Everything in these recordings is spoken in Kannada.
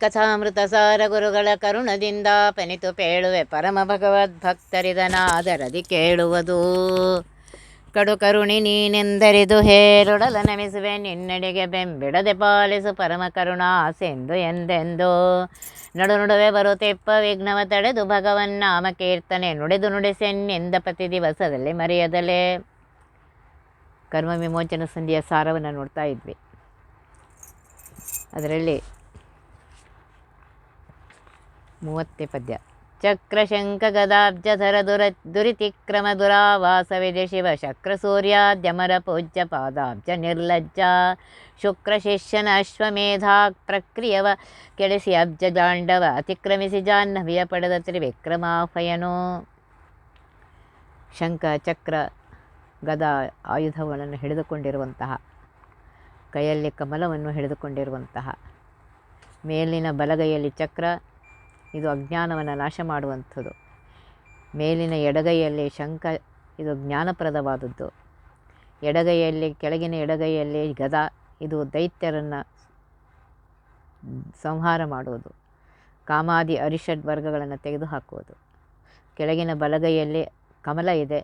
ಕಥಾಮೃತ ಸಾರ ಗುರುಗಳ ಕರುಣದಿಂದ ಪನಿತು ಪೇಳುವೆ ಪರಮ ಭಗವದ್ ಭಕ್ತರಿದನಾದರದಿ ಕೇಳುವುದು. ಕಡು ಕರುಣಿ ನೀನೆಂದರಿದು ಹೇರುಡಲ ನಮಿಸುವೆ, ನಿನ್ನಡೆಗೆ ಬೆಂಬಿಡದೆ ಪಾಲಿಸು ಪರಮ ಕರುಣಾ ಆಸೆಂದು ಎಂದೆಂದು. ನಡು ನಡುವೆ ಬರುತ್ತೆಪ್ಪ ವಿಘ್ನವ ತಡೆದು ಭಗವನ್ ನಾಮ ಕೀರ್ತನೆ ನುಡಿದು ನುಡಿಸೆನ್ನೆಂದ ಪ್ರತಿ ದಿವಸದಲ್ಲಿ ಮರೆಯದಲೇ. ಕರ್ಮ ವಿಮೋಚನ ಸಂಧಿಯ ಸಾರವನ್ನು ನೋಡ್ತಾ ಇದ್ವಿ. ಅದರಲ್ಲಿ ಮೂವತ್ತೇ ಪದ್ಯ. ಚಕ್ರಶಂಖ ಗದಾಬ್ಜಧರ ದುರ, ದುರಿತಿಕ್ರಮ ದುರಾವಾಸವಿದೆ ಶಿವ ಶಕ್ರ ಸೂರ್ಯಾದ್ಯಮರ ಪೂಜ್ಯ ಪಾದಾಬ್ಜ ನಿರ್ಲಜ್ಜ. ಶುಕ್ರ ಶಿಷ್ಯನ ಅಶ್ವಮೇಧಾ ಪ್ರಕ್ರಿಯವ ಕೆಡಿಸಿ ಅಬ್ಜ ದಾಂಡವ ಅತಿಕ್ರಮಿಸಿ ಜಾಹ್ನವಿಯ ಪಡೆದ ತ್ರಿವಿಕ್ರಮಾಫಯನು ಶಂಖ ಚಕ್ರ, ಗದ ಆಯುಧಗಳನ್ನು ಹಿಡಿದುಕೊಂಡಿರುವಂತಹ, ಕೈಯಲ್ಲಿ ಕಮಲವನ್ನು ಹಿಡಿದುಕೊಂಡಿರುವಂತಹ, ಮೇಲಿನ ಬಲಗೈಯಲ್ಲಿ ಚಕ್ರ ಇದು ಅಜ್ಞಾನವನ್ನು ನಾಶ ಮಾಡುವಂಥದ್ದು. ಮೇಲಿನ ಎಡಗೈಯಲ್ಲಿ ಶಂಖ, ಇದು ಜ್ಞಾನಪ್ರದವಾದದ್ದು. ಎಡಗೈಯಲ್ಲಿ, ಕೆಳಗಿನ ಎಡಗೈಯಲ್ಲಿ ಗದ, ಇದು ದೈತ್ಯರನ್ನು ಸಂಹಾರ ಮಾಡುವುದು. ಕಾಮಾದಿ ಅರಿಷಡ್ ವರ್ಗಗಳನ್ನು ತೆಗೆದುಹಾಕುವುದು. ಕೆಳಗಿನ ಬಲಗೈಯಲ್ಲಿ ಕಮಲ ಇದೆ.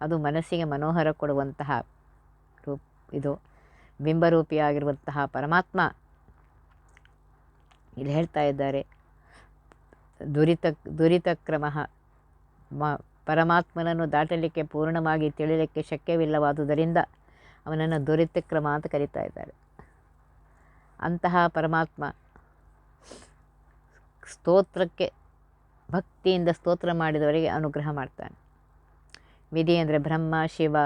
ಅದು ಮನಸ್ಸಿಗೆ ಮನೋಹರ ಕೊಡುವಂತಹ ರೂಪ್, ಇದು ಬಿಂಬರೂಪಿಯಾಗಿರುವಂತಹ ಪರಮಾತ್ಮ. ಇಲ್ಲಿ ಹೇಳ್ತಾ ಇದ್ದಾರೆ ದುರಿತ, ದುರಿತಕ್ರಮ. ಮ, ಪರಮಾತ್ಮನನ್ನು ದಾಟಲಿಕ್ಕೆ, ಪೂರ್ಣವಾಗಿ ತಿಳಿಯಲಿಕ್ಕೆ ಶಕ್ಯವಿಲ್ಲವಾದುದರಿಂದ ಅವನನ್ನು ದುರಿತ ಕ್ರಮ ಅಂತ ಕರೀತಾ ಇದ್ದಾರೆ. ಅಂತಹ ಪರಮಾತ್ಮ ಸ್ತೋತ್ರಕ್ಕೆ, ಭಕ್ತಿಯಿಂದ ಸ್ತೋತ್ರ ಮಾಡಿದವರಿಗೆ ಅನುಗ್ರಹ ಮಾಡ್ತಾನೆ. ವಿಧಿ ಅಂದರೆ ಬ್ರಹ್ಮ, ಶಿವ,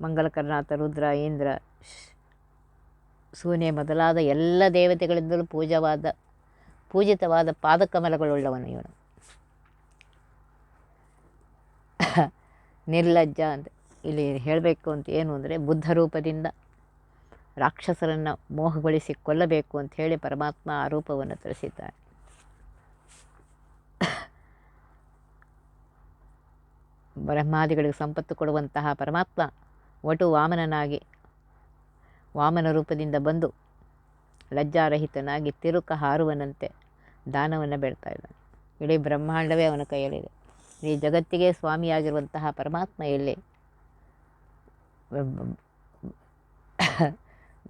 ಮಂಗಲಕರ್ನಾಥ, ರುದ್ರ, ಇಂದ್ರ ಸೂನೆ ಮೊದಲಾದ ಎಲ್ಲ ದೇವತೆಗಳಿಂದಲೂ ಪೂಜವಾದ ಪೂಜಿತವಾದ ಪಾದಕಮಲಗಳುಳ್ಳವನು ಇವನು. ನಿರ್ಲಜ್ಜ ಅಂತ. ಇಲ್ಲಿ ಹೇಳಬೇಕು ಅಂತ ಏನು ಅಂದರೆ ಬುದ್ಧ ರೂಪದಿಂದ ರಾಕ್ಷಸರನ್ನು ಮೋಹಗೊಳಿಸಿ ಕೊಲ್ಲಬೇಕು ಅಂತ ಹೇಳಿ ಪರಮಾತ್ಮ ಆ ರೂಪವನ್ನು ತಿಳಿಸಿದ್ದಾನೆ. ಬ್ರಹ್ಮಾದಿಗಳಿಗೆ ಸಂಪತ್ತು ಕೊಡುವಂತಹ ಪರಮಾತ್ಮ ಒಟು ವಾಮನನಾಗಿ, ವಾಮನ ರೂಪದಿಂದ ಬಂದು ಲಜ್ಜಾರಹಿತನಾಗಿ ತಿರುಕ ಹಾರುವನಂತೆ ದಾನವನ್ನು ಬೇಡ್ತಾ ಇದ್ದಾನೆ. ಇಡೀ ಬ್ರಹ್ಮಾಂಡವೇ ಅವನ ಕೈಯಲ್ಲಿದೆ. ಈ ಜಗತ್ತಿಗೆ ಸ್ವಾಮಿಯಾಗಿರುವಂತಹ ಪರಮಾತ್ಮ ಎಲ್ಲಿ?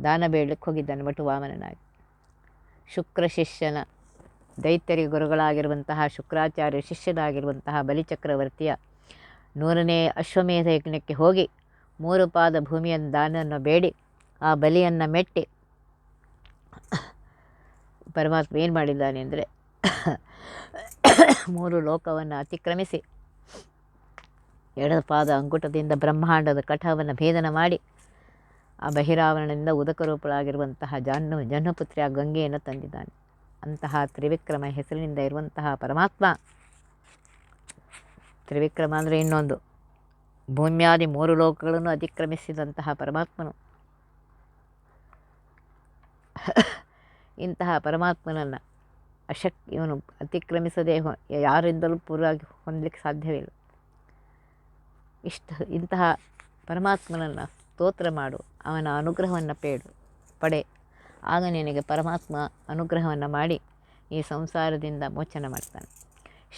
ದಾನ ಬೇಡಲಿಕ್ಕೆ ಹೋಗಿದ್ದಾನೆ ಬಟ್ ವಾಮನನಾಗಿ ಶುಕ್ರ ಶಿಷ್ಯನ, ದೈತ್ಯರಿಗೆ ಗುರುಗಳಾಗಿರುವಂತಹ ಶುಕ್ರಾಚಾರ್ಯ ಶಿಷ್ಯನಾಗಿರುವಂತಹ ಬಲಿಚಕ್ರವರ್ತಿಯ ನೂರನೇ ಅಶ್ವಮೇಧ ಯಜ್ಞಕ್ಕೆ ಹೋಗಿ ಮೂರು ಪಾದ ಭೂಮಿಯನ್ನು ದಾನವನ್ನು ಬೇಡಿ, ಆ ಬಲಿಯನ್ನು ಮೆಟ್ಟಿ ಪರಮಾತ್ಮ ಏನು ಮಾಡಿದ್ದಾನೆ ಅಂದರೆ ಮೂರು ಲೋಕವನ್ನು ಅತಿಕ್ರಮಿಸಿ ಎಡದ ಪಾದ ಅಂಗುಟದಿಂದ ಬ್ರಹ್ಮಾಂಡದ ಕಠವನ್ನು ಭೇದನ ಮಾಡಿ ಆ ಬಹಿರಾವರಣದಿಂದ ಉದಕರೂಪಳಾಗಿರುವಂತಹ ಜಾಹ್ನ ಜಹ್ನಪುತ್ರಿಯ ಗಂಗೆಯನ್ನು ತಂದಿದ್ದಾನೆ. ಅಂತಹ ತ್ರಿವಿಕ್ರಮ ಹೆಸರಿನಿಂದ ಇರುವಂತಹ ಪರಮಾತ್ಮ. ತ್ರಿವಿಕ್ರಮ ಅಂದರೆ ಇನ್ನೊಂದು. ಭೂಮ್ಯಾದಿ ಮೂರು ಲೋಕಗಳನ್ನು ಅತಿಕ್ರಮಿಸಿದಂತಹ ಪರಮಾತ್ಮನು. ಇಂತಹ ಪರಮಾತ್ಮನನ್ನು ಅಶಕ್ ಇವನು ಅತಿಕ್ರಮಿಸದೆ ಯಾರಿಂದಲೂ ಪೂರ್ವಾಗಿ ಹೊಂದಲಿಕ್ಕೆ ಸಾಧ್ಯವಿಲ್ಲ ಇಷ್ಟು, ಇಂತಹ ಪರಮಾತ್ಮನನ್ನು ಸ್ತೋತ್ರ ಮಾಡು, ಅವನ ಅನುಗ್ರಹವನ್ನು ಪೇಡು, ಪಡೆ. ಆಗ ನಿನಗೆ ಪರಮಾತ್ಮ ಅನುಗ್ರಹವನ್ನು ಮಾಡಿ ಈ ಸಂಸಾರದಿಂದ ಮೋಚನ ಮಾಡ್ತಾನೆ.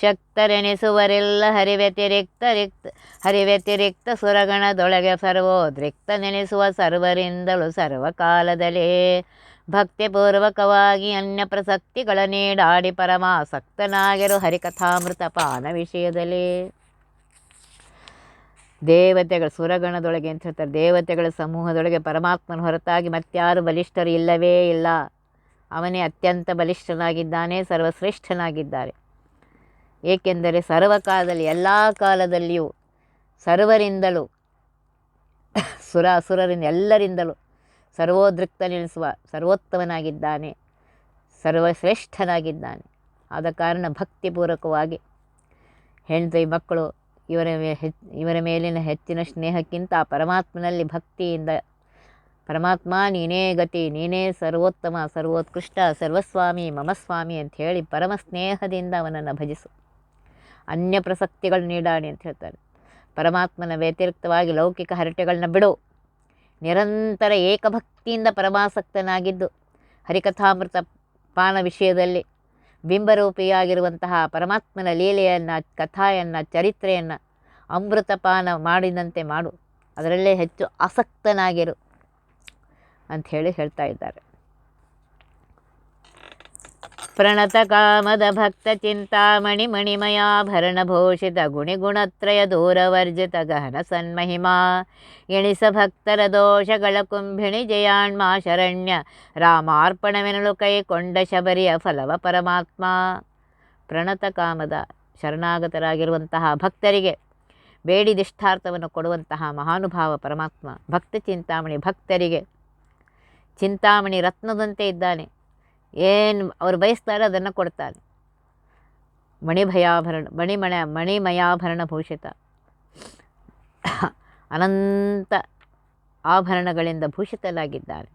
ಶಕ್ತರೆನಿಸುವರೆಲ್ಲ ಹರಿವ್ಯತಿರಿಕ್ತ ರಿಕ್ತ, ಹರಿವ್ಯತಿರಿಕ್ತ ಸುರಗಣದೊಳಗೆ ಸರ್ವೋದ್ರಿಕ್ತ ನೆನೆಸುವ ಸರ್ವರಿಂದಲೂ ಸರ್ವಕಾಲದಲ್ಲೇ ಭಕ್ತಿಪೂರ್ವಕವಾಗಿ ಅನ್ಯ ಪ್ರಸಕ್ತಿಗಳ ನೀಡಾಡಿ ಪರಮಾಸಕ್ತನಾಗಿರು ಹರಿಕಥಾಮೃತ ಪಾನ ವಿಷಯದಲ್ಲಿ. ದೇವತೆಗಳ ಸುರಗಣದೊಳಗೆ ಅಂತ ಹೇಳ್ತಾರೆ. ದೇವತೆಗಳ ಸಮೂಹದೊಳಗೆ ಪರಮಾತ್ಮನ ಹೊರತಾಗಿ ಮತ್ಯಾರು ಬಲಿಷ್ಠರು ಇಲ್ಲವೇ ಇಲ್ಲ. ಅವನೇ ಅತ್ಯಂತ ಬಲಿಷ್ಠನಾಗಿದ್ದಾನೆ, ಸರ್ವಶ್ರೇಷ್ಠನಾಗಿದ್ದಾರೆ. ಏಕೆಂದರೆ ಸರ್ವಕಾಲದಲ್ಲಿ, ಎಲ್ಲ ಕಾಲದಲ್ಲಿಯೂ ಸರ್ವರಿಂದಲೂ, ಸುರ, ಅಸುರರಿಂದ ಎಲ್ಲರಿಂದಲೂ ಸರ್ವೋದೃಕ್ತನೆನಿಸುವ ಸರ್ವೋತ್ತಮನಾಗಿದ್ದಾನೆ, ಸರ್ವಶ್ರೇಷ್ಠನಾಗಿದ್ದಾನೆ. ಆದ ಕಾರಣ ಭಕ್ತಿಪೂರ್ವಕವಾಗಿ ಹೆಂಡತಿ ಮಕ್ಕಳು ಇವರ ಹೆಚ್, ಇವರ ಮೇಲಿನ ಹೆಚ್ಚಿನ ಸ್ನೇಹಕ್ಕಿಂತ ಪರಮಾತ್ಮನಲ್ಲಿ ಭಕ್ತಿಯಿಂದ, ಪರಮಾತ್ಮ ನೀನೇ ಗತಿ, ನೀನೇ ಸರ್ವೋತ್ತಮ, ಸರ್ವೋತ್ಕೃಷ್ಟ, ಸರ್ವಸ್ವಾಮಿ, ಮಮಸ್ವಾಮಿ ಅಂತ ಹೇಳಿ ಪರಮ ಸ್ನೇಹದಿಂದ ಅವನನ್ನು ಭಜಿಸು. ಅನ್ಯ ಪ್ರಸಕ್ತಿಗಳು ನೀಡಾಣಿ ಅಂತ ಹೇಳ್ತಾರೆ. ಪರಮಾತ್ಮನ ವ್ಯತಿರಿಕ್ತವಾಗಿ ಲೌಕಿಕ ಹರಟೆಗಳನ್ನ ಬಿಡು. ನಿರಂತರ ಏಕಭಕ್ತಿಯಿಂದ ಪರಮಾಸಕ್ತನಾಗಿದ್ದು ಹರಿಕಥಾಮೃತ ಪಾನ ವಿಷಯದಲ್ಲಿ ಬಿಂಬರೂಪಿಯಾಗಿರುವಂತಹ ಪರಮಾತ್ಮನ ಲೀಲೆಯನ್ನು, ಕಥಾಯನ್ನು, ಚರಿತ್ರೆಯನ್ನು ಅಮೃತಪಾನ ಮಾಡಿದಂತೆ ಮಾಡು. ಅದರಲ್ಲೇ ಹೆಚ್ಚು ಆಸಕ್ತನಾಗಿರು ಅಂಥೇಳಿ ಹೇಳ್ತಾ ಇದ್ದಾರೆ. ಪ್ರಣತ ಕಾಮದ ಭಕ್ತ ಚಿಂತಾಮಣಿ ಮಣಿಮಯಾಭರಣ ಭೂಷಿತ ಗುಣಿಗುಣತ್ರಯ ದೂರವರ್ಜಿತ ಗಹನ ಸನ್ಮಹಿಮಾ. ಎಣಿಸ ಭಕ್ತರ ದೋಷಗಳ ಕುಂಭಿಣಿ ಜಯಾಣ್ಮ ಶರಣ್ಯ. ರಾಮಾರ್ಪಣವೆನಲು ಕೈಕೊಂಡ ಶಬರಿಯ ಫಲವ ಪರಮಾತ್ಮ. ಪ್ರಣತ ಕಾಮದ ಶರಣಾಗತರಾಗಿರುವಂತಹ ಭಕ್ತರಿಗೆ ಬೇಡಿದಿಷ್ಟಾರ್ಥವನ್ನು ಕೊಡುವಂತಹ ಮಹಾನುಭಾವ ಪರಮಾತ್ಮ ಭಕ್ತ ಚಿಂತಾಮಣಿ ಭಕ್ತರಿಗೆ ಚಿಂತಾಮಣಿ ರತ್ನದಂತೆ ಇದ್ದಾನೆ. ಏನು ಅವ್ರು ಬಯಸ್ತಾರೆ ಅದನ್ನು ಕೊಡ್ತಾನೆ ಮಣಿಭಯಾಭರಣ, ಮಣಿಮಣ, ಮಣಿಮಯಾಭರಣ ಭೂಷಿತ. ಅನಂತ ಆಭರಣಗಳಿಂದ ಭೂಷಿತಲಾಗಿದ್ದಾರೆ.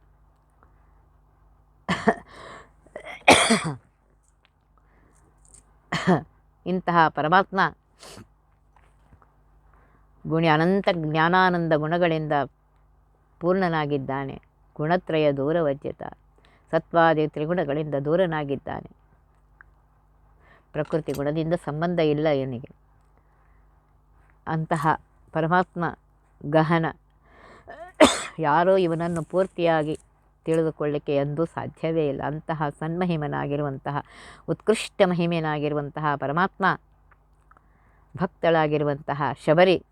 ಇಂತಹ ಪರಮಾತ್ಮ ಗುಣಿ ಅನಂತ ಜ್ಞಾನಾನಂದ ಗುಣಗಳಿಂದ ಪೂರ್ಣನಾಗಿದ್ದಾನೆ. ಗುಣತ್ರಯ ದೂರವಜ್ಯತ ಸತ್ವಾದಿ ತ್ರಿಗುಣಗಳಿಂದ ದೂರನಾಗಿದ್ದಾನೆ. ಪ್ರಕೃತಿ ಗುಣದಿಂದ ಸಂಬಂಧ ಇಲ್ಲ ಇವನಿಗೆ ಅಂತಹ ಪರಮಾತ್ಮ ಗಹನ ಯಾರೋ ಇವನನ್ನು ಪೂರ್ತಿಯಾಗಿ ತಿಳಿದುಕೊಳ್ಳಿಕ್ಕೆ ಎಂದೂ ಸಾಧ್ಯವೇ ಇಲ್ಲ. ಅಂತಹ ಸನ್ಮಹಿಮನಾಗಿರುವಂತಹ, ಉತ್ಕೃಷ್ಟ ಮಹಿಮೆಯನಾಗಿರುವಂತಹ ಪರಮಾತ್ಮ ಭಕ್ತಳಾಗಿರುವಂತಹ ಶಬರಿ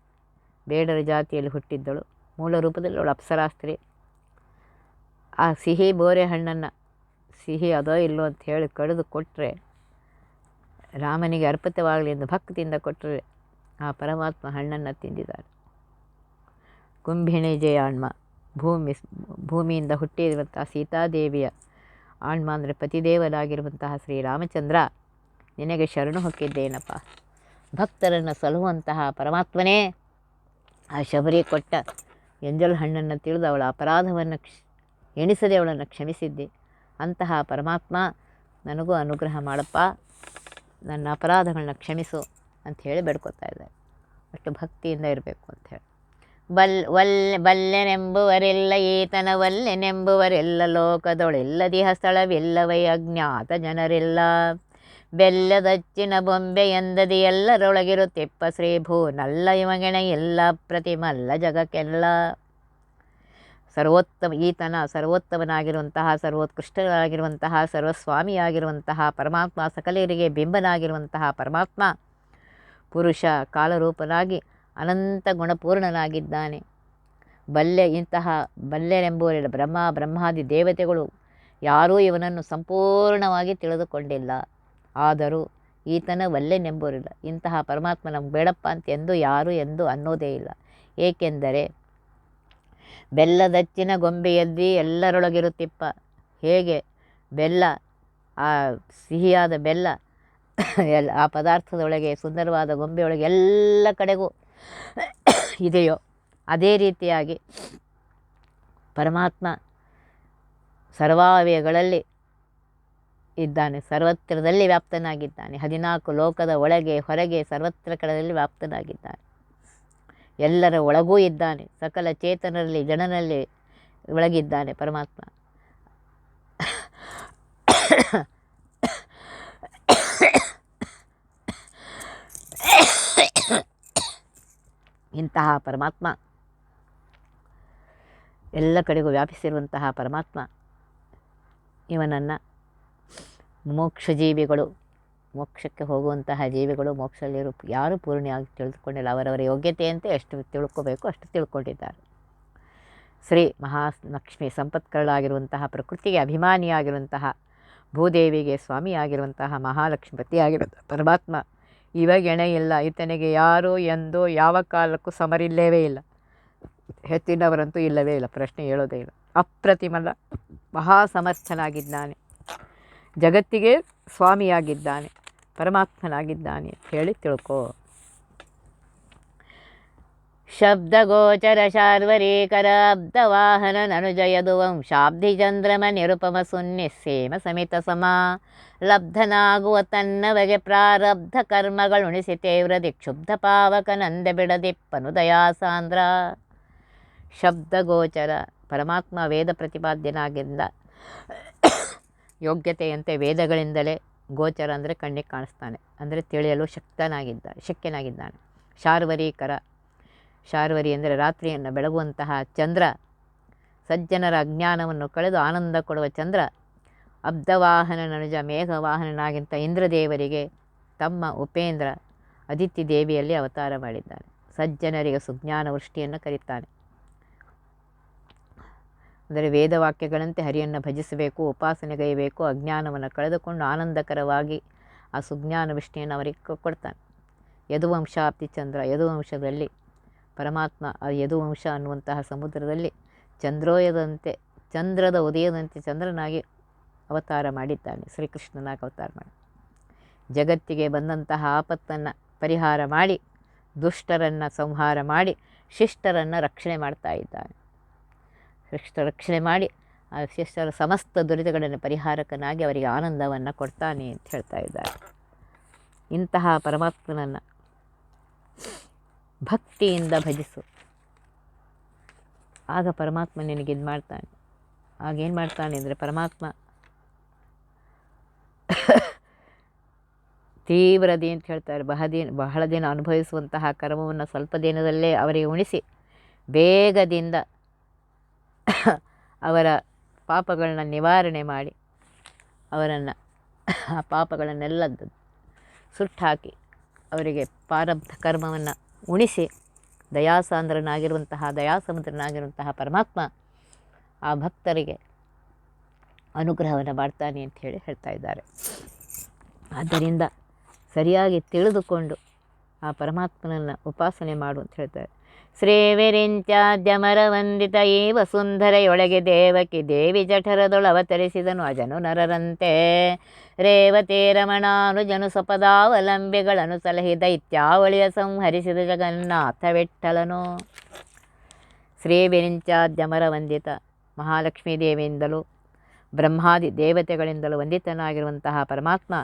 ಬೇಡರ ಜಾತಿಯಲ್ಲಿ ಹುಟ್ಟಿದ್ದಳು. ಮೂಲ ರೂಪದಲ್ಲಿ ಅವಳು ಅಪ್ಸರಾಸ್ತ್ರಿ. ಆ ಸಿಹಿ ಬೋರೆ ಹಣ್ಣನ್ನು, ಸಿಹಿ ಅದೋ ಇಲ್ಲೋ ಅಂತ ಹೇಳಿ ಕಡಿದು ಕೊಟ್ಟರೆ ರಾಮನಿಗೆ ಅರ್ಪಿತವಾಗಲಿ ಎಂದು ಭಕ್ತಿಯಿಂದ ಕೊಟ್ಟರೆ ಆ ಪರಮಾತ್ಮ ಹಣ್ಣನ್ನು ತಿಂದಿದ್ದಾರೆ. ಕುಂಭಿಣಿ ಜಯ ಆಣ್ಮ. ಭೂಮಿ, ಭೂಮಿಯಿಂದ ಹುಟ್ಟಿರುವಂತಹ ಸೀತಾದೇವಿಯ ಆಣ್ಮ ಅಂದರೆ ಪತಿದೇವರಾಗಿರುವಂತಹ ಶ್ರೀರಾಮಚಂದ್ರ ನಿನಗೆ ಶರಣು ಹೊಕ್ಕಿದ್ದೇನಪ್ಪ. ಭಕ್ತರನ್ನು ಸಲುವಂತಹ ಪರಮಾತ್ಮನೇ ಆ ಶಬರಿ ಕೊಟ್ಟ ಎಂಜಲ್ ಹಣ್ಣನ್ನು ತಿಳಿದು ಅವಳ ಅಪರಾಧವನ್ನು ಎಣಿಸದೆ ಅವಳನ್ನು ಕ್ಷಮಿಸಿದ್ದೆ. ಅಂತಹ ಪರಮಾತ್ಮ ನನಗೂ ಅನುಗ್ರಹ ಮಾಡಪ್ಪ. ನನ್ನ ಅಪರಾಧಗಳನ್ನ ಕ್ಷಮಿಸು ಅಂಥೇಳಿ ಬೇಡ್ಕೊತಾ ಇದ್ದಾರೆ ಅಷ್ಟು ಭಕ್ತಿಯಿಂದ ಇರಬೇಕು ಅಂಥೇಳಿ ಬಲ್, ವಲ್, ಬಲ್ಲೆನೆಂಬುವರೆಲ್ಲ ಈತನ ವಲ್ಲೆನೆಂಬುವರೆಲ್ಲ, ಲೋಕದೊಳೆಲ್ಲದಿಹ ಸ್ಥಳವಿಲ್ಲವೈ, ಅಜ್ಞಾತ ಜನರೆಲ್ಲ. ಬೆಲ್ಲದಚ್ಚಿನ ಬೊಂಬೆ ಎಂದದಿ ಎಲ್ಲರೊಳಗಿರುತ್ತಿಪ್ಪ ಶ್ರೀಭೂ ನಲ್ಲ ಇವಗಣ ಎಲ್ಲ ಪ್ರತಿಮಲ್ಲ ಜಗಕ್ಕೆಲ್ಲ. ಸರ್ವೋತ್ತಮ ಈತನ, ಸರ್ವೋತ್ತಮನಾಗಿರುವಂತಹ ಸರ್ವೋತ್ಕೃಷ್ಟನಾಗಿರುವಂತಹ ಸರ್ವಸ್ವಾಮಿಯಾಗಿರುವಂತಹ, ಪರಮಾತ್ಮ ಸಕಲರಿಗೆ ಬಿಂಬನಾಗಿರುವಂತಹ ಪರಮಾತ್ಮ ಪುರುಷ ಕಾಲರೂಪನಾಗಿ ಅನಂತ ಗುಣಪೂರ್ಣನಾಗಿದ್ದಾನೆ. ಬಲ್ಲೆ ಇಂತಹ ಬಲ್ಲೆನೆಂಬುವರೆಲ್ಲ ಬ್ರಹ್ಮ, ಬ್ರಹ್ಮಾದಿ ದೇವತೆಗಳು ಯಾರೂ ಇವನನ್ನು ಸಂಪೂರ್ಣವಾಗಿ ತಿಳಿದುಕೊಂಡಿಲ್ಲ. ಆದರೂ ಈತನ ವಲ್ಲೆನೆಂಬುವರಿಲ್ಲ ಇಂತಹ ಪರಮಾತ್ಮ ನಮ್ಗೆ ಬೇಡಪ್ಪ ಅಂತ ಎಂದು ಯಾರೂ ಎಂದು ಅನ್ನೋದೇ ಇಲ್ಲ. ಏಕೆಂದರೆ ಬೆಲ್ಲದಚ್ಚಿನ ಗೊಂಬೆಯಲ್ಲಿ ಎಲ್ಲರೊಳಗಿರುತ್ತಿಪ್ಪ. ಹೇಗೆ? ಬೆಲ್ಲ, ಆ ಸಿಹಿಯಾದ ಬೆಲ್ಲ ಎಲ್ಲ ಆ ಪದಾರ್ಥದೊಳಗೆ ಸುಂದರವಾದ ಗೊಂಬೆಯೊಳಗೆ ಎಲ್ಲ ಕಡೆಗೂ ಇದೆಯೋ, ಅದೇ ರೀತಿಯಾಗಿ ಪರಮಾತ್ಮ ಸರ್ವಾವಯಗಳಲ್ಲಿ ಇದ್ದಾನೆ, ಸರ್ವತ್ರದಲ್ಲಿ ವ್ಯಾಪ್ತನಾಗಿದ್ದಾನೆ, ಹದಿನಾಲ್ಕು ಲೋಕದ ಒಳಗೆ, ಹೊರಗೆ, ಸರ್ವತ್ರ ಕಡೆಯಲ್ಲಿ ವ್ಯಾಪ್ತನಾಗಿದ್ದಾನೆ. ಎಲ್ಲರ ಒಳಗೂ ಇದ್ದಾನೆ, ಸಕಲ ಚೇತನರಲ್ಲಿ ಜನನಲ್ಲಿ ಒಳಗಿದ್ದಾನೆ ಪರಮಾತ್ಮ. ಇಂತಹ ಪರಮಾತ್ಮ. ಎಲ್ಲ ಕಡೆಗೂ ವ್ಯಾಪಿಸಿರುವಂತಹ ಪರಮಾತ್ಮ. ಇವನನ್ನು ಮೋಕ್ಷ ಜೀವಿಗಳು. ಮೋಕ್ಷಕ್ಕೆ ಹೋಗುವಂತಹ ಜೀವಿಗಳು ಮೋಕ್ಷದಲ್ಲಿರು ಯಾರೂ ಪೂರ್ಣಿಯಾಗಿ ತಿಳಿದುಕೊಂಡಿಲ್ಲ. ಅವರವರ ಯೋಗ್ಯತೆಯಂತೆ ಎಷ್ಟು ತಿಳ್ಕೋಬೇಕು ಅಷ್ಟು ತಿಳ್ಕೊಂಡಿದ್ದಾರೆ. ಶ್ರೀ ಮಹಾಲಕ್ಷ್ಮಿ ಸಂಪತ್ಕರಳಾಗಿರುವಂತಹ, ಪ್ರಕೃತಿಗೆ ಅಭಿಮಾನಿಯಾಗಿರುವಂತಹ, ಭೂದೇವಿಗೆ ಸ್ವಾಮಿಯಾಗಿರುವಂತಹ ಮಹಾಲಕ್ಷ್ಮಿ ಪತಿಯಾಗಿರುವಂತಹ ಪರಮಾತ್ಮ ಇವಾಗ ಎಣೆ ಇಲ್ಲ ಈತನಿಗೆ ಯಾರು ಎಂದು ಯಾವ ಕಾಲಕ್ಕೂ ಸಮರಿಲ್ಲವೇ ಇಲ್ಲ. ಹೆಚ್ಚಿನವರಂತೂ ಇಲ್ಲವೇ ಇಲ್ಲ. ಪ್ರಶ್ನೆ ಹೇಳೋದೇ ಇಲ್ಲ. ಅಪ್ರತಿಮಲ ಮಹಾ ಸಮರ್ಥನಾಗಿದ್ದಾನೆ ಜಗತ್ತಿಗೆ ಸ್ವಾಮಿಯಾಗಿದ್ದಾನೆ. ಪರಮಾತ್ಮನಾಗಿದ್ದಾನೆ ಅಂತ ಹೇಳಿ ತಿಳ್ಕೋ. ಶಬ್ದಗೋಚರ ಶಾರ್ವರೀಕರ ಅಬ್ದವಾಹನ ನನುಜಯದು ವಂಶಾಬ್ಧಿ ಚಂದ್ರಮ ನಿರುಪಮ ಸುನ್ಯ ಸೇಮ ಸಮಿತ ಸಮ. ಲಬ್ಧನಾಗುವ ತನ್ನವಗೆ ಪ್ರಾರಬ್ಧ ಕರ್ಮಗಳುಣಿಸಿ ತೀವ್ರ ದಿಕ್ಷುಬ್ಧ ಪಾವಕ ನಂದ ಬಿಡದಿಪ್ಪನು ದಯಾಸಾಂದ್ರ ಶಬ್ದಗೋಚರ ಪರಮಾತ್ಮ ವೇದ ಪ್ರತಿಪಾದ್ಯನಾಗಿಂದ ಯೋಗ್ಯತೆಯಂತೆ ವೇದಗಳಿಂದಲೇ ಗೋಚರ ಅಂದರೆ ಕಣ್ಣಿಗೆ ಕಾಣಿಸ್ತಾನೆ. ಅಂದರೆ ತಿಳಿಯಲು ಶಕ್ತನಾಗಿದ್ದ, ಶಕ್ಯನಾಗಿದ್ದಾನೆ. ಶಾರ್ವರೀಕರ, ಶಾರ್ವರಿ ಅಂದರೆ ರಾತ್ರಿಯನ್ನು ಬೆಳಗುವಂತಹ ಚಂದ್ರ, ಸಜ್ಜನರ ಅಜ್ಞಾನವನ್ನು ಕಳೆದು ಆನಂದ ಕೊಡುವ ಚಂದ್ರ ಅಬ್ಧವಾಹನ ಮೇಘವಾಹನನಾಗಿಂತ ಇಂದ್ರದೇವರಿಗೆ ತಮ್ಮ ಉಪೇಂದ್ರ ಅದಿತಿ ದೇವಿಯಲ್ಲಿ ಅವತಾರ ಮಾಡಿದ್ದಾನೆ. ಸಜ್ಜನರಿಗೆ ಸುಜ್ಞಾನ ವೃಷ್ಟಿಯನ್ನು ಕರೀತಾನೆ. ಅಂದರೆ ವೇದವಾಕ್ಯಗಳಂತೆ ಹರಿಯನ್ನು ಭಜಿಸಬೇಕು ಉಪಾಸನೆಗೈಬೇಕು ಅಜ್ಞಾನವನ್ನು ಕಳೆದುಕೊಂಡು ಆನಂದಕರವಾಗಿ ಆ ಸುಜ್ಞಾನ ವಿಷ್ಣೆಯನ್ನು ಅವರಿಗೆ ಕೊಡ್ತಾನೆ. ಯದುವಂಶಾಪ್ತಿ ಚಂದ್ರ, ಯದುವಂಶದಲ್ಲಿ ಪರಮಾತ್ಮ, ಆ ಯದುವಂಶ ಅನ್ನುವಂತಹ ಸಮುದ್ರದಲ್ಲಿ ಚಂದ್ರೋಯದಂತೆ, ಚಂದ್ರದ ಉದಯದಂತೆ ಚಂದ್ರನಾಗಿ ಅವತಾರ ಮಾಡಿದ್ದಾನೆ, ಶ್ರೀಕೃಷ್ಣನಾಗಿ ಅವತಾರ ಮಾಡಿ. ಜಗತ್ತಿಗೆ ಬಂದಂತಹ ಆಪತ್ತನ್ನು ಪರಿಹಾರ ಮಾಡಿ, ದುಷ್ಟರನ್ನು ಸಂಹಾರ ಮಾಡಿ, ಶಿಷ್ಟರನ್ನು ರಕ್ಷಣೆ ಮಾಡ್ತಾ ಇದ್ದಾನೆ. ಶಿಷ್ಟ ರಕ್ಷಣೆ ಮಾಡಿ, ಆ ಶಿಷ್ಟರ ಸಮಸ್ತ ದುರಿತಗಳನ್ನು ಪರಿಹಾರಕನಾಗಿ ಅವರಿಗೆ ಆನಂದವನ್ನು ಕೊಡ್ತಾನೆ ಅಂತ ಹೇಳ್ತಾ ಇದ್ದಾರೆ. ಇಂತಹ ಪರಮಾತ್ಮನನ್ನು ಭಕ್ತಿಯಿಂದ ಭಜಿಸು. ಆಗ ಪರಮಾತ್ಮ ನಿನಗೆ ಇದು ಮಾಡ್ತಾನೆ. ಆಗೇನು ಮಾಡ್ತಾನೆ ಅಂದರೆ ಪರಮಾತ್ಮ ತೀವ್ರದಿ ಅಂತ ಹೇಳ್ತಾರೆ. ಬಹ ದಿನ, ಬಹಳ ದಿನ ಅನುಭವಿಸುವಂತಹ ಕರ್ಮವನ್ನು ಸ್ವಲ್ಪ ದಿನದಲ್ಲೇ ಅವರಿಗೆ ಉಣಿಸಿ, ಬೇಗದಿಂದ ಅವರ ಪಾಪಗಳನ್ನ ನಿವಾರಣೆ ಮಾಡಿ ಅವರನ್ನು ಆ ಪಾಪಗಳನ್ನೆಲ್ಲ ಸುಟ್ಟು ಹಾಕಿ ಅವರಿಗೆ ಪಾರಬ್ಧ ಕರ್ಮವನ್ನು ಉಣಿಸಿ ದಯಾಸಾಂದ್ರನಾಗಿರುವಂತಹ, ದಯಾಸಮುದ್ರನಾಗಿರುವಂತಹ ಪರಮಾತ್ಮ ಆ ಭಕ್ತರಿಗೆ ಅನುಗ್ರಹವನ್ನು ಮಾಡ್ತಾನೆ ಅಂತ ಹೇಳಿ ಹೇಳ್ತಾ ಇದ್ದಾರೆ. ಆದ್ದರಿಂದ ಸರಿಯಾಗಿ ತಿಳಿದುಕೊಂಡು ಆ ಪರಮಾತ್ಮನನ್ನು ಉಪಾಸನೆ ಮಾಡು ಅಂತ ಹೇಳ್ತಾರೆ. ಶ್ರೇವೆರಿಂಚಾದ್ಯಮರ ವಂದಿತ ಈ ವಸುಂಧರೆಯೊಳಗೆ ದೇವಕಿ ದೇವಿ ಜಠರದೊಳವತರಿಸಿದನು ಅಜನು ನರರಂತೆ. ರೇವತಿ ರಮಣಾನುಜನು ಸಪದಾವಲಂಬಿಗಳನ್ನು ಸಲಹಿ ದೈತ್ಯಾವಳಿಯ ಸಂಹರಿಸಿದ ಜಗನ್ನಾಥ ವಿಠ್ಠಲನು ಶ್ರೀವಿರಿಂಚಾದ್ಯಮರ ವಂದಿತ ಮಹಾಲಕ್ಷ್ಮೀ ದೇವಿಯಿಂದಲೂ ಬ್ರಹ್ಮಾದಿ ದೇವತೆಗಳಿಂದಲೂ ವಂದಿತನಾಗಿರುವಂತಹ ಪರಮಾತ್ಮ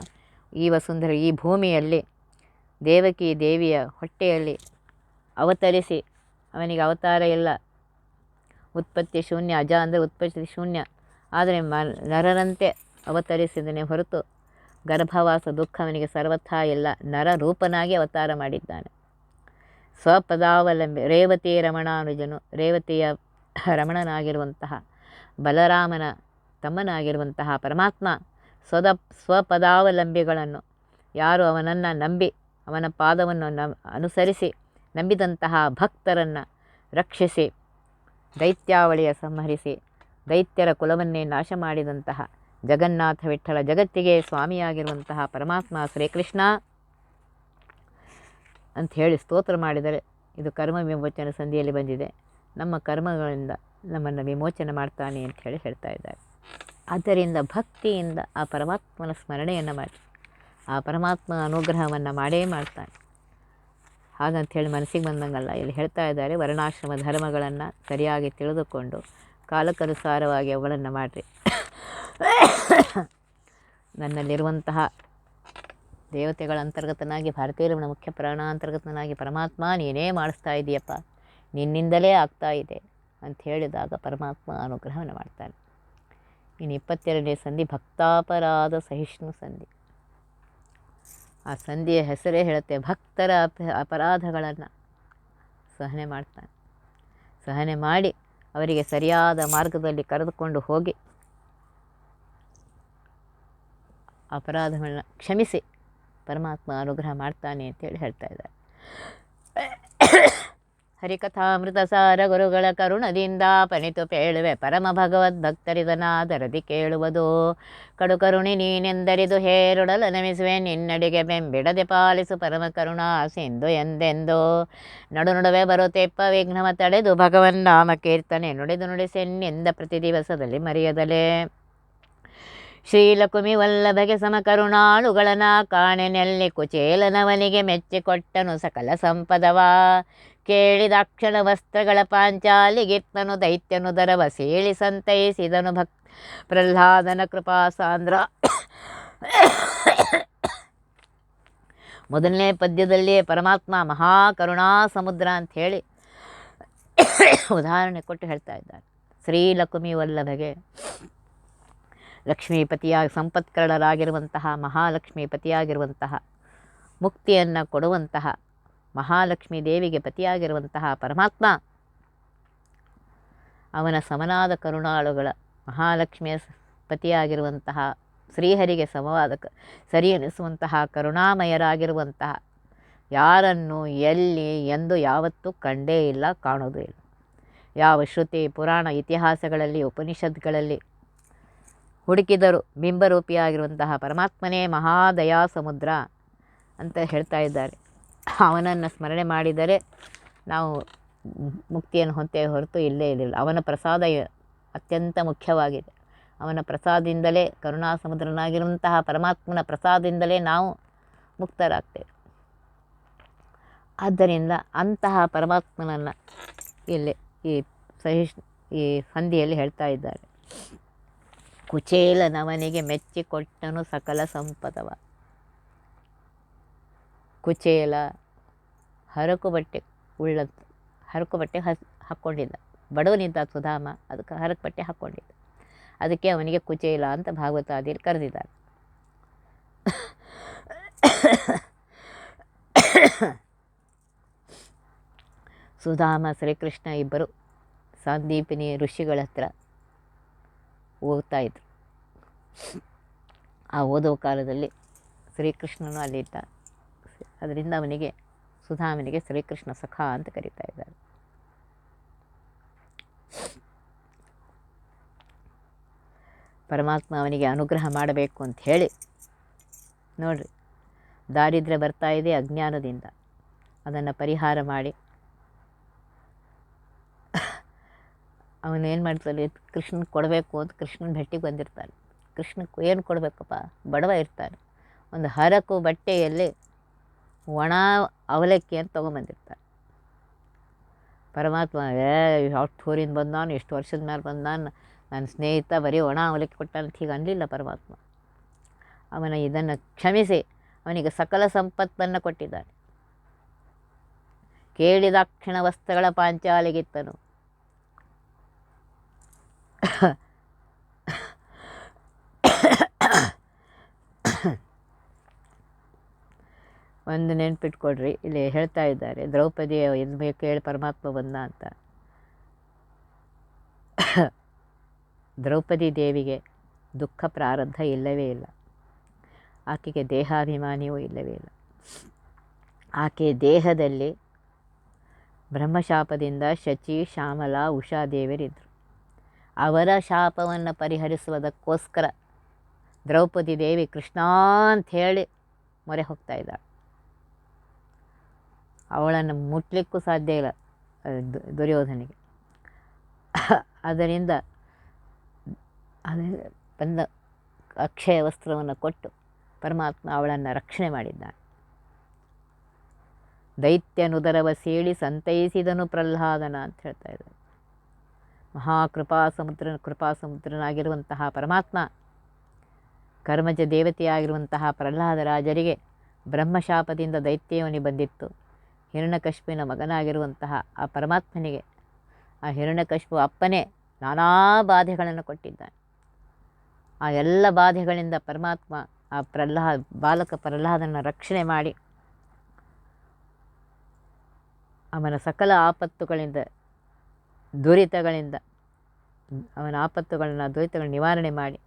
ಈ ವಸುಂಧರ ಈ ಭೂಮಿಯಲ್ಲಿ ದೇವಕಿ ದೇವಿಯ ಹೊಟ್ಟೆಯಲ್ಲಿ ಅವತರಿಸಿ ಅವನಿಗೆ ಅವತಾರ ಇಲ್ಲ. ಉತ್ಪತ್ತಿ ಶೂನ್ಯ, ಅಜ ಅಂದರೆ ಉತ್ಪತ್ತಿ ಶೂನ್ಯ. ಆದರೆ ಮ, ನರರಂತೆ ಅವತರಿಸಿದನೇ ಹೊರತು ಗರ್ಭವಾಸ ದುಃಖ ಅವನಿಗೆ ಸರ್ವಥಾ ಇಲ್ಲ. ನರ ರೂಪನಾಗಿ ಅವತಾರ ಮಾಡಿದ್ದಾನೆ. ಸ್ವಪದಾವಲಂಬಿ, ರೇವತಿ ರಮಣಾನುಜನು, ರೇವತಿಯ ರಮಣನಾಗಿರುವಂತಹ ಬಲರಾಮನ, ತಮ್ಮನಾಗಿರುವಂತಹ ಪರಮಾತ್ಮ ಸ್ವದ, ಸ್ವಪದಾವಲಂಬಿಗಳನ್ನು ಯಾರು ಅವನನ್ನು ನಂಬಿ ಅವನ ಪಾದವನ್ನು ನ, ಅನುಸರಿಸಿ ನಂಬಿದಂತಹ ಭಕ್ತರನ್ನು ರಕ್ಷಿಸಿ, ದೈತ್ಯಾವಳಿಯ ಸಂಹರಿಸಿ, ದೈತ್ಯರ ಕುಲವನ್ನೇ ನಾಶ ಮಾಡಿದಂತಹ ಜಗನ್ನಾಥ ವಿಠ್ಠಲ ಜಗತ್ತಿಗೆ ಸ್ವಾಮಿಯಾಗಿರುವಂತಹ ಪರಮಾತ್ಮ ಶ್ರೀಕೃಷ್ಣ ಅಂತ ಹೇಳಿ ಸ್ತೋತ್ರ ಮಾಡಿದರೆ ಇದು ಕರ್ಮ ವಿಮೋಚನ ಸಂಧಿಯಲ್ಲಿ ಬಂದಿದೆ. ನಮ್ಮ ಕರ್ಮಗಳಿಂದ ನಮ್ಮನ್ನು ವಿಮೋಚನೆ ಮಾಡ್ತಾನೆ ಅಂತ ಹೇಳಿ ಹೇಳ್ತಾ ಇದ್ದಾರೆ. ಆದ್ದರಿಂದ ಭಕ್ತಿಯಿಂದ ಆ ಪರಮಾತ್ಮನ ಸ್ಮರಣೆಯನ್ನು ಮಾಡಿ, ಆ ಪರಮಾತ್ಮ ಅನುಗ್ರಹವನ್ನು ಮಾಡೇ ಮಾಡ್ತಾನೆ. ಹಾಗಂಥೇಳಿ ಮನಸ್ಸಿಗೆ ಬಂದಂಗಲ್ಲ. ಇಲ್ಲಿ ಹೇಳ್ತಾ ಇದ್ದಾರೆ, ವರ್ಣಾಶ್ರಮ ಧರ್ಮಗಳನ್ನು ಸರಿಯಾಗಿ ತಿಳಿದುಕೊಂಡು ಕಾಲಕ್ಕನುಸಾರವಾಗಿ ಅವುಗಳನ್ನು ಮಾಡಿರಿ. ನನ್ನಲ್ಲಿರುವಂತಹ ದೇವತೆಗಳ ಅಂತರ್ಗತನಾಗಿ, ಭಾರತೀಯ ರಮಣ ಮುಖ್ಯ ಪ್ರಾಣಾಂತರ್ಗತನಾಗಿ ಪರಮಾತ್ಮ ನೀನೇ ಮಾಡಿಸ್ತಾ ಇದೆಯಪ್ಪ. ನಿನ್ನಿಂದಲೇ ಆಗ್ತಾ ಇದೆ ಅಂತ ಹೇಳಿದಾಗ ಪರಮಾತ್ಮ ಅನುಗ್ರಹವನ್ನು ಮಾಡ್ತಾನೆ. ಇನ್ನು ಇಪ್ಪತ್ತೆರಡನೇ ಸಂಧಿ, ಭಕ್ತಾಪರಾಧ ಸಹಿಷ್ಣು ಸಂಧಿ. ಆ ಸಂಧಿಯ ಹೆಸರೇ ಹೇಳುತ್ತೆ, ಭಕ್ತರ ಅಪ, ಅಪರಾಧಗಳನ್ನು ಸಹನೆ ಮಾಡ್ತಾನೆ. ಸಹನೆ ಮಾಡಿ ಅವರಿಗೆ ಸರಿಯಾದ ಮಾರ್ಗದಲ್ಲಿ ಕರೆದುಕೊಂಡು ಹೋಗಿ ಅಪರಾಧಗಳನ್ನ ಕ್ಷಮಿಸಿ ಪರಮಾತ್ಮ ಅನುಗ್ರಹ ಮಾಡ್ತಾನೆ ಅಂತೇಳಿ ಹೇಳ್ತಾ ಇದ್ದಾರೆ. ಹರಿಕಥಾಮೃತ ಸಾರ ಗುರುಗಳ ಕರುಣದಿಂದ ಪನಿತು ಪೇಳುವೆ ಪರಮ ಭಗವದ್ ಭಕ್ತರಿದನಾದರದಿ ಕೇಳುವುದು. ಕಡು ಕರುಣಿ ನೀನೆಂದರಿದು ಹೇರುಡಲ ನಮಿಸುವೆ, ನಿನ್ನಡಿಗೆ ಬೆಂಬಿಡದೆ ಪಾಲಿಸು ಪರಮ ಕರುಣಾ ಸಿಂಧು ಎಂದೆಂದು. ನಡು ನಡುವೆ ಬರುತ್ತೆಪ್ಪ ವಿಘ್ನವ ತಡೆದು ಭಗವನ್ ನಾಮ ಕೀರ್ತನೆ ನುಡಿದು ನುಡಿಸೆನ್ನೆಂದ ಪ್ರತಿ ದಿವಸದಲ್ಲಿ ಮರೆಯದಲೇ. ಶ್ರೀಲಕುಮಿ ವಲ್ಲಭಗೆ ಸಮಕರುಣಾಳುಗಳನ ಕಾಣೆನೆಲ್ಲಿ ಕುಚೇಲನವನಿಗೆ ಮೆಚ್ಚಿಕೊಟ್ಟನು ಸಕಲ ಸಂಪದವ. ಕೇಳಿದಾಕ್ಷಣ ವಸ್ತ್ರಗಳ ಪಾಂಚಾಲಿಗಿತ್ತನು ದೈತ್ಯನು ದರವ ಸೇಳಿ ಸಂತೈಸಿದನು ಭಕ್ ಪ್ರಹ್ಲಾದನ ಕೃಪಾ ಸಾಂದ್ರ. ಮೊದಲನೇ ಪದ್ಯದಲ್ಲಿಯೇ ಪರಮಾತ್ಮ ಮಹಾಕರುಣಾ ಸಮುದ್ರ ಅಂತ ಹೇಳಿ ಉದಾಹರಣೆ ಕೊಟ್ಟು ಹೇಳ್ತಾ ಇದ್ದಾರೆ. ಶ್ರೀಲಕುಮಿ ವಲ್ಲಭಗೆ ಲಕ್ಷ್ಮೀಪತಿಯಾಗಿ ಸಂಪತ್ಕರಣರಾಗಿರುವಂತಹ ಮಹಾಲಕ್ಷ್ಮೀಪತಿಯಾಗಿರುವಂತಹ ಮುಕ್ತಿಯನ್ನು ಕೊಡುವಂತಹ ಮಹಾಲಕ್ಷ್ಮೀ ದೇವಿಗೆ ಪತಿಯಾಗಿರುವಂತಹ ಪರಮಾತ್ಮ, ಅವನ ಸಮನಾದ ಕರುಣಾಳುಗಳ ಮಹಾಲಕ್ಷ್ಮಿಯ ಪತಿಯಾಗಿರುವಂತಹ ಶ್ರೀಹರಿಗೆ ಸಮವಾದ ಕ, ಸರಿ ಎನಿಸುವಂತಹ ಕರುಣಾಮಯರಾಗಿರುವಂತಹ ಯಾರನ್ನು ಎಲ್ಲಿ ಎಂದು ಯಾವತ್ತೂ ಕಂಡೇ ಇಲ್ಲ, ಕಾಣೋದು ಇಲ್ಲ. ಯಾವ ಶ್ರುತಿ, ಪುರಾಣ ಇತಿಹಾಸಗಳಲ್ಲಿ, ಉಪನಿಷತ್ಗಳಲ್ಲಿ ಹುಡುಕಿದರು ಬಿಂಬರೂಪಿಯಾಗಿರುವಂತಹ ಪರಮಾತ್ಮನೇ ಮಹಾದಯಾ ಸಮುದ್ರ ಅಂತ ಹೇಳ್ತಾ ಇದ್ದಾರೆ. ಅವನನ್ನು ಸ್ಮರಣೆ ಮಾಡಿದರೆ ನಾವು ಮುಕ್ತಿಯನ್ನು ಹೊಂತೇವೆ ಹೊರತು ಇಲ್ಲೇ ಇರಲಿಲ್ಲ. ಅವನ ಪ್ರಸಾದ ಅತ್ಯಂತ ಮುಖ್ಯವಾಗಿದೆ. ಅವನ ಪ್ರಸಾದದಿಂದಲೇ ಕರುಣಾ ಸಮುದ್ರನಾಗಿರುವಂತಹ ಪರಮಾತ್ಮನ ಪ್ರಸಾದದಿಂದಲೇ ನಾವು ಮುಕ್ತರಾಗ್ತೇವೆ. ಆದ್ದರಿಂದ ಅಂತಹ ಪರಮಾತ್ಮನನ್ನು ಇಲ್ಲಿ ಈ ಸಹಿಷ್, ಈ ಸಂಧಿಯಲ್ಲಿ ಹೇಳ್ತಾ ಇದ್ದಾರೆ. ಕುಚೇಲನವನಿಗೆ ಮೆಚ್ಚಿಕೊಟ್ಟನು ಸಕಲ ಸಂಪದವ. ಕುಚೇಲ ಹರಕು ಬಟ್ಟೆ ಉಳ್ಳ ಹರಕು ಬಟ್ಟೆ ಹಸ್ ಹಾಕ್ಕೊಂಡಿದ್ದ ಬಡವನಿದ್ದ ಸುಧಾಮ ಅದಕ್ಕೆ ಹರಕು ಬಟ್ಟೆ ಹಾಕ್ಕೊಂಡಿದ್ದ ಅದಕ್ಕೆ ಅವನಿಗೆ ಕುಚೇಲ ಅಂತ ಭಾಗವತಾದಿಯಲ್ಲಿ ಕರೆದಿದ್ದಾರೆ ಸುಧಾಮ, ಶ್ರೀಕೃಷ್ಣ ಇಬ್ಬರು ಸಾಂದೀಪಿನಿ ಋಷಿಗಳ ಹತ್ರ ಓದ್ತಾ ಇದ್ರು ಆ ಓದುವ ಕಾಲದಲ್ಲಿ ಶ್ರೀಕೃಷ್ಣನು ಅಲ್ಲಿದ್ದ. ಅದರಿಂದ ಅವನಿಗೆ ಸುಧಾಮನಿಗೆ ಶ್ರೀಕೃಷ್ಣ ಸಖ ಅಂತ ಕರೀತಾ ಇದ್ದಾರೆ. ಪರಮಾತ್ಮ ಅವನಿಗೆ ಅನುಗ್ರಹ ಮಾಡಬೇಕು ಅಂತ ಹೇಳಿ ನೋಡ್ರಿ, ದಾರಿದ್ರ್ಯ ಬರ್ತಾ ಇದೆ ಅಜ್ಞಾನದಿಂದ. ಅದನ್ನು ಪರಿಹಾರ ಮಾಡಿ ಅವನೇನು ಮಾಡ್ತಾನೆ, ಕೃಷ್ಣನ್ ಕೊಡಬೇಕು ಅಂತ ಕೃಷ್ಣನ ಭೆಟ್ಟಿಗೆ ಬಂದಿರ್ತಾನೆ. ಕೃಷ್ಣಕ್ಕೆ ಏನು ಕೊಡಬೇಕಪ್ಪ, ಬಡವ ಇರ್ತಾನೆ. ಒಂದು ಹರಕು ಬಟ್ಟೆಯಲ್ಲಿ ಒಣ ಅವಲಕ್ಕಿ ಅಂತ ತೊಗೊಂಬಂದಿರ್ತಾರೆ. ಪರಮಾತ್ಮ, ಏ, ಅಷ್ಟು ಊರಿಂದ ಬಂದಾನು ಎಷ್ಟು ವರ್ಷದ ಮೇಲೆ ಬಂದಾನ ನನ್ನ ಸ್ನೇಹಿತ ಬರೀ ಒಣ ಅವಲಕ್ಕಿ ಕೊಟ್ಟ ಅಂತ ಹೀಗೆ ಅನ್ನಲಿಲ್ಲ ಪರಮಾತ್ಮ. ಅವನ ಇದನ್ನು ಕ್ಷಮಿಸಿ, ಅವನಿಗೆ ಸಕಲ ಸಂಪತ್ತನ್ನು ಕೊಟ್ಟಿದ್ದಾನೆ. ಕೇಳಿದಾಕ್ಷಣ ವಸ್ತ್ರಗಳ ಪಾಂಚಾಲಿಗಿತ್ತನು. ಒಂದು ನೆನ್ಪಿಟ್ಕೊಡ್ರಿ ಇಲ್ಲಿ ಹೇಳ್ತಾ ಇದ್ದಾರೆ ದ್ರೌಪದಿ ಎಂದು ಕೇಳಿ ಪರಮಾತ್ಮ ಬಂದ ಅಂತ. ದ್ರೌಪದಿ ದೇವಿಗೆ ದುಃಖ ಪ್ರಾರಬ್ಧ ಇಲ್ಲವೇ ಇಲ್ಲ. ಆಕೆಗೆ ದೇಹಾಭಿಮಾನಿಯೂ ಇಲ್ಲವೇ ಇಲ್ಲ. ಆಕೆ ದೇಹದಲ್ಲಿ ಬ್ರಹ್ಮಶಾಪದಿಂದ ಶಚಿ, ಶ್ಯಾಮಲ ಉಷಾದೇವರಿದ್ದರು ಅವರ ಶಾಪವನ್ನು ಪರಿಹರಿಸುವುದಕ್ಕೋಸ್ಕರ ದ್ರೌಪದಿ ದೇವಿ ಕೃಷ್ಣ ಅಂತ ಹೇಳಿ ಮೊರೆ ಹೋಗ್ತಾ ಇದ್ದಾಳೆ. ಅವಳನ್ನು ಮುಟ್ಟಲಿಕ್ಕೂ ಸಾಧ್ಯ ಇಲ್ಲ ದುರ್ಯೋಧನಿಗೆ. ಅದರಿಂದ ಅದೇ ಬಂದ ಅಕ್ಷಯ ವಸ್ತ್ರವನ್ನು ಕೊಟ್ಟು ಪರಮಾತ್ಮ ಅವಳನ್ನು ರಕ್ಷಣೆ ಮಾಡಿದ್ದಾನೆ. ದೈತ್ಯನುದರವ ಸೇಳಿ ಸಂತೈಸಿದನು ಪ್ರಹ್ಲಾದನ ಅಂತ ಹೇಳ್ತಾ ಇದ್ದಾರೆ. ಮಹಾಕೃಪಾ ಸಮುದ್ರ, ಕೃಪಾ ಸಮುದ್ರನಾಗಿರುವಂತಹ ಪರಮಾತ್ಮ, ಕರ್ಮಜ ದೇವತೆಯಾಗಿರುವಂತಹ ಪ್ರಹ್ಲಾದ ರಾಜರಿಗೆ ಬ್ರಹ್ಮಶಾಪದಿಂದ ದೈತ್ಯವನಿ ಬಂದಿತ್ತು. ಹಿರಣ್ಯಕಶ್ಯಪಿನ ಮಗನಾಗಿರುವಂತಹ ಆ ಪರಮಾತ್ಮನಿಗೆ ಆ ಹಿರಣ್ಯಕಶ್ಪು ಅಪ್ಪನೇ ನಾನಾ ಬಾಧೆಗಳನ್ನು ಕೊಟ್ಟಿದ್ದಾನೆ. ಆ ಎಲ್ಲ ಬಾಧೆಗಳಿಂದ ಪರಮಾತ್ಮ ಆ ಪ್ರಹ್ಲಾದ, ಬಾಲಕ ಪ್ರಹ್ಲಾದನ ರಕ್ಷಣೆ ಮಾಡಿ ಅವನ ಸಕಲ ಆಪತ್ತುಗಳಿಂದ, ದುರಿತಗಳಿಂದ, ಅವನ ಆಪತ್ತುಗಳನ್ನು, ದುರಿತಗಳನ್ನು ನಿವಾರಣೆ ಮಾಡಿ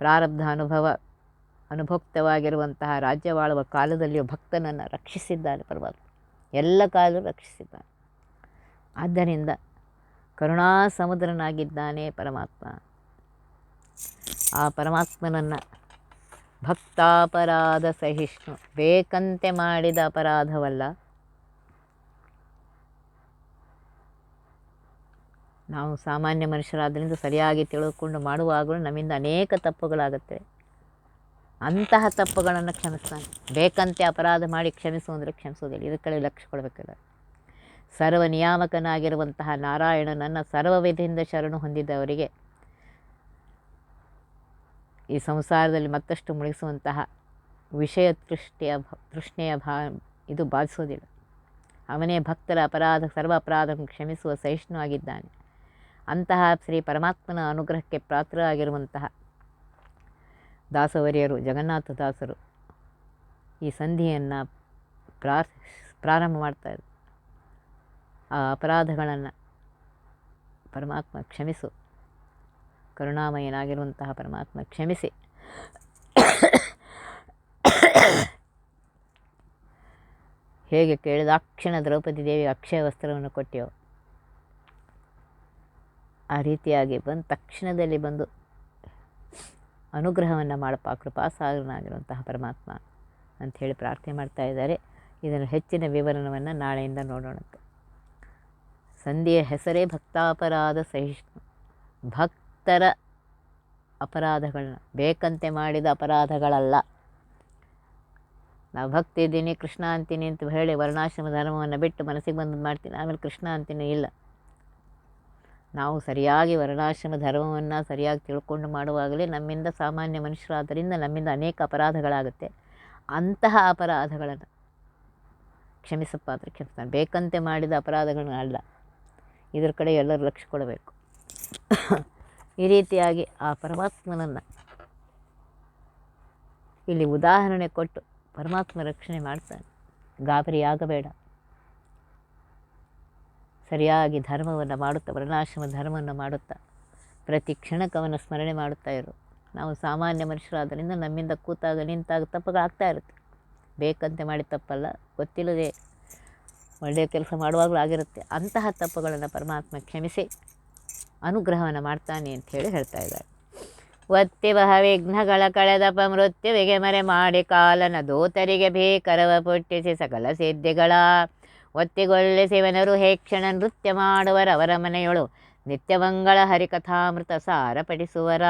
ಪ್ರಾರಬ್ಧ ಅನುಭವ ಅನುಭೋಕ್ತವಾಗಿರುವಂತಹ ರಾಜ್ಯವಾಳುವ ಕಾಲದಲ್ಲಿಯೂ ಭಕ್ತನನ್ನು ರಕ್ಷಿಸಿದ್ದಾನೆ ಪರಮಾತ್ಮ ಎಲ್ಲ ಕಾಲದಲ್ಲೂ ರಕ್ಷಿಸಿದ್ದಾನೆ. ಆದ್ದರಿಂದ ಕರುಣಾ ಸಮುದ್ರನಾಗಿದ್ದಾನೆ ಪರಮಾತ್ಮ. ಆ ಪರಮಾತ್ಮನನ್ನು ಭಕ್ತಾಪರಾಧ ಸಹಿಷ್ಣು, ಬೇಕಂತೆ ಮಾಡಿದ ಅಪರಾಧವಲ್ಲ. ನಾವು ಸಾಮಾನ್ಯ ಮನುಷ್ಯರಾದ್ದರಿಂದ ಸರಿಯಾಗಿ ತಿಳಿದುಕೊಂಡು ಮಾಡುವಾಗಲೂ ನಮ್ಮಿಂದ ಅನೇಕ ತಪ್ಪುಗಳಾಗುತ್ತೆ. ಅಂತಹ ತಪ್ಪುಗಳನ್ನು ಕ್ಷಮಿಸ್ತಾನೆ. ಬೇಕಂತೆ ಅಪರಾಧ ಮಾಡಿ ಕ್ಷಮಿಸು ಅಂದರೆ ಕ್ಷಮಿಸೋದಿಲ್ಲ. ಕಡೆ ಲಕ್ಷ್ಯ ಕೊಡಬೇಕಿಲ್ಲ ಸರ್ವ ನಿಯಾಮಕನಾಗಿರುವಂತಹ ನಾರಾಯಣ ನನ್ನ ವಿಧಿಯಿಂದ ಶರಣು ಹೊಂದಿದವರಿಗೆ ಈ ಸಂಸಾರದಲ್ಲಿ ಮತ್ತಷ್ಟು ಮುಳುಗಿಸುವಂತಹ ವಿಷಯ ತೃಷ್ಟಿಯ ತೃಷ್ಣೆಯ ಭಾ, ಇದು ಬಾಧಿಸೋದಿಲ್ಲ. ಅವನೇ ಭಕ್ತರ ಅಪರಾಧ, ಸರ್ವ ಅಪರಾಧವನ್ನು ಕ್ಷಮಿಸುವ ಸಹಿಷ್ಣು ಆಗಿದ್ದಾನೆ ಅಂತಹ ಶ್ರೀ ಪರಮಾತ್ಮನ ಅನುಗ್ರಹಕ್ಕೆ ಪಾತ್ರರಾಗಿರುವಂತಹ ದಾಸವರಿಯರು, ಜಗನ್ನಾಥ ದಾಸರು ಈ ಸಂಧಿಯನ್ನು ಪ್ರಾರ್, ಪ್ರಾರಂಭ ಮಾಡ್ತಾರೆ ಆ ಅಪರಾಧಗಳನ್ನು ಪರಮಾತ್ಮ ಕ್ಷಮಿಸು. ಕರುಣಾಮಯನಾಗಿರುವಂತಹ ಪರಮಾತ್ಮ ಕ್ಷಮಿಸಿ. ಹೇಗೆ ಕೇಳಿದಾಕ್ಷಣ ದ್ರೌಪದಿ ದೇವಿಗೆ ಅಕ್ಷಯ ವಸ್ತ್ರವನ್ನು ಕೊಟ್ಟೆವು ಆ ರೀತಿಯಾಗಿ ಬಂದ ತಕ್ಷಣದಲ್ಲಿ ಬಂದು ಅನುಗ್ರಹವನ್ನು ಮಾಡಪ್ಪ, ಕೃಪಾಸಾಗರನಾಗಿರುವಂತಹ ಪರಮಾತ್ಮ ಅಂಥೇಳಿ ಪ್ರಾರ್ಥನೆ ಮಾಡ್ತಾ ಇದ್ದಾರೆ. ಇದನ್ನು ಹೆಚ್ಚಿನ ವಿವರಣವನ್ನು ನಾಳೆಯಿಂದ ನೋಡೋಣಂತೆ. ಸಂಧಿಯ ಹೆಸರೇ ಭಕ್ತಾಪರಾಧ ಸಹಿಷ್ಣು. ಭಕ್ತರ ಅಪರಾಧಗಳನ್ನ, ಬೇಕಂತೆ ಮಾಡಿದ ಅಪರಾಧಗಳಲ್ಲ. ನಾವು ಭಕ್ತಿ ಇದ್ದೀನಿ ಕೃಷ್ಣ ಅಂತೀನಿ ಅಂತ ಹೇಳಿ ವರ್ಣಾಶ್ರಮ ಧರ್ಮವನ್ನು ಬಿಟ್ಟು ಮನಸ್ಸಿಗೆ ಬಂದು ಮಾಡ್ತೀನಿ. ಆಮೇಲೆ ಕೃಷ್ಣ ಅಂತೀನಿ ಇಲ್ಲ. ನಾವು ಸರಿಯಾಗಿ ವರ್ಣಾಶ್ರಮ ಧರ್ಮವನ್ನು ಸರಿಯಾಗಿ ತಿಳ್ಕೊಂಡು ಮಾಡುವಾಗಲೇ ನಮ್ಮಿಂದ ಸಾಮಾನ್ಯ ಮನುಷ್ಯರಾದ್ದರಿಂದ ನಮ್ಮಿಂದ ಅನೇಕ ಅಪರಾಧಗಳಾಗುತ್ತೆ. ಅಂತಹ ಅಪರಾಧಗಳನ್ನು ಕ್ಷಮಿಸಪ್ಪ ಅಂದರೆ ಕ್ಷಮಿಸ್ತಾನೆ ಬೇಕಂತೆ ಮಾಡಿದ ಅಪರಾಧಗಳನ್ನ ಅಲ್ಲ. ಇದ್ರ ಕಡೆ ಎಲ್ಲರೂ ಲಕ್ಷ ಕೊಡಬೇಕು. ಈ ರೀತಿಯಾಗಿ ಆ ಪರಮಾತ್ಮನನ್ನು ಇಲ್ಲಿ ಉದಾಹರಣೆ ಕೊಟ್ಟು ಪರಮಾತ್ಮ ರಕ್ಷಣೆ ಮಾಡ್ತಾನೆ. ಗಾಬರಿಯಾಗಬೇಡ. ಸರಿಯಾಗಿ ಧರ್ಮವನ್ನು ಮಾಡುತ್ತಾ ವರ್ಣಾಶ್ರಮ ಧರ್ಮವನ್ನು ಮಾಡುತ್ತಾ, ಪ್ರತಿ ಕ್ಷಣಕ್ಕವನ್ನು ಸ್ಮರಣೆ ಮಾಡುತ್ತಾ ಇರು. ನಾವು ಸಾಮಾನ್ಯ ಮನುಷ್ಯರಾದ್ದರಿಂದ ನಮ್ಮಿಂದ ಕೂತಾಗ ನಿಂತಾಗ ತಪ್ಪುಗಳಾಗ್ತಾ ಇರುತ್ತೆ. ಬೇಕಂತೆ ಮಾಡಿ ತಪ್ಪಲ್ಲ, ಗೊತ್ತಿಲ್ಲದೆ ಒಳ್ಳೆಯ ಕೆಲಸ ಮಾಡುವಾಗಲೂ ಆಗಿರುತ್ತೆ. ಅಂತಹ ತಪ್ಪುಗಳನ್ನು ಪರಮಾತ್ಮ ಕ್ಷಮಿಸಿ, ಅನುಗ್ರಹವನ್ನು ಮಾಡ್ತಾನೆ ಅಂತ ಹೇಳಿ ಹೇಳ್ತಾ ಇದ್ದಾರೆ. ಒತ್ತಿ ಬಹ ವಿಘ್ನಗಳ ಕಳೆದಪ ಮೃತ್ಯುವಿಗೆ ಮರೆ ಮಾಡಿ ಕಾಲನ ದೋತರಿಗೆ ಭೀಕರವ ಪುಟ್ಟಿಸಿ ಸಕಲ ಸಿದ್ಧಿಗಳ ಒತ್ತಿಗೊಳ್ಳಿಸಿವನರು ಹೇಕ್ಷಣ ನೃತ್ಯ ಮಾಡುವರವರ ಮನೆಯೊಳು. ನಿತ್ಯಮಂಗಳ ಹರಿಕಥಾಮೃತ ಸಾರ ಪಡಿಸುವರ